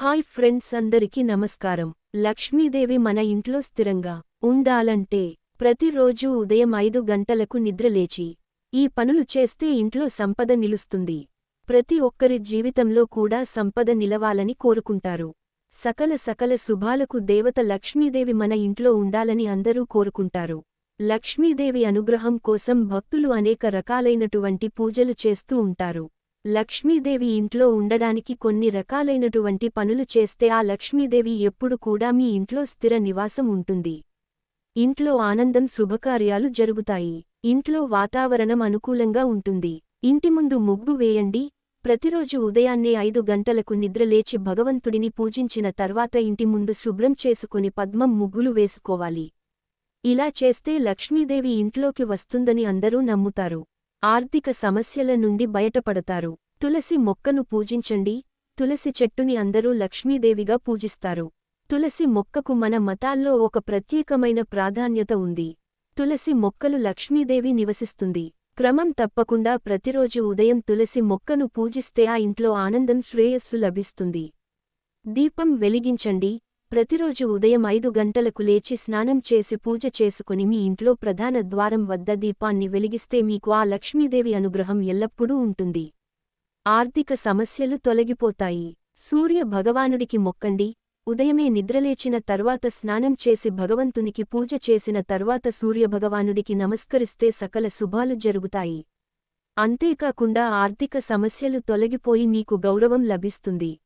Hi friends అందరికీ నమస్కారం. లక్ష్మీదేవి మన ఇంట్లో స్థిరంగా ఉండాలంటే ప్రతిరోజూ ఉదయం ఐదు గంటలకు నిద్రలేచి ఈ పనులు చేస్తే ఇంట్లో సంపద నిలుస్తుంది. ప్రతి ఒక్కరి జీవితంలో కూడా సంపద నిలవాలని కోరుకుంటారు. సకల సకల శుభాలకు దేవత లక్ష్మీదేవి మన ఇంట్లో ఉండాలని అందరూ కోరుకుంటారు. లక్ష్మీదేవి అనుగ్రహం కోసం భక్తులు అనేక రకాలైనటువంటి పూజలు చేస్తూ ఉంటారు. లక్ష్మీదేవి ఇంట్లో ఉండడానికి కొన్ని రకాలైనటువంటి పనులు చేస్తే ఆ లక్ష్మీదేవి ఎప్పుడు కూడా మీ ఇంట్లో స్థిర నివాసం ఉంటుంది. ఇంట్లో ఆనందం శుభకార్యాలు జరుగుతాయి. ఇంట్లో వాతావరణం అనుకూలంగా ఉంటుంది. ఇంటి ముందు ముగ్గు వేయండి. ప్రతిరోజు ఉదయాన్నే ఐదు గంటలకు నిద్రలేచి భగవంతుడిని పూజించిన తర్వాత ఇంటి ముందు శుభ్రం చేసుకుని పద్మం ముగ్గులు వేసుకోవాలి. ఇలా చేస్తే లక్ష్మీదేవి ఇంట్లోకి వస్తుందని అందరూ నమ్ముతారు. ఆర్థిక సమస్యల నుండి బయటపడతారు. తులసి మొక్కను పూజించండి. తులసి చెట్టుని అందరూ లక్ష్మీదేవిగా పూజిస్తారు. తులసి మొక్కకు మన మతాల్లో ఒక ప్రత్యేకమైన ప్రాధాన్యత ఉంది. తులసి మొక్కలు లక్ష్మీదేవి నివసిస్తుంది. క్రమం తప్పకుండా ప్రతిరోజు ఉదయం తులసి మొక్కను పూజిస్తే ఆ ఇంట్లో ఆనందం శ్రేయస్సు లభిస్తుంది. దీపం వెలిగించండి. ప్రతిరోజు ఉదయం ఐదు గంటలకు లేచి స్నానం చేసి పూజ చేసుకుని మీ ఇంట్లో ప్రధాన ద్వారం వద్ద దీపాన్ని వెలిగిస్తే మీకు ఆ లక్ష్మీదేవి అనుగ్రహం ఎల్లప్పుడూ ఉంటుంది. ఆర్థిక సమస్యలు తొలగిపోతాయి. సూర్య భగవానుడికి మొక్కండి. ఉదయమే నిద్రలేచిన తర్వాత స్నానం చేసి భగవంతునికి పూజ చేసిన తర్వాత సూర్యభగవానుడికి నమస్కరిస్తే సకల శుభాలు జరుగుతాయి. అంతేకాకుండా ఆర్థిక సమస్యలు తొలగిపోయి మీకు గౌరవం లభిస్తుంది.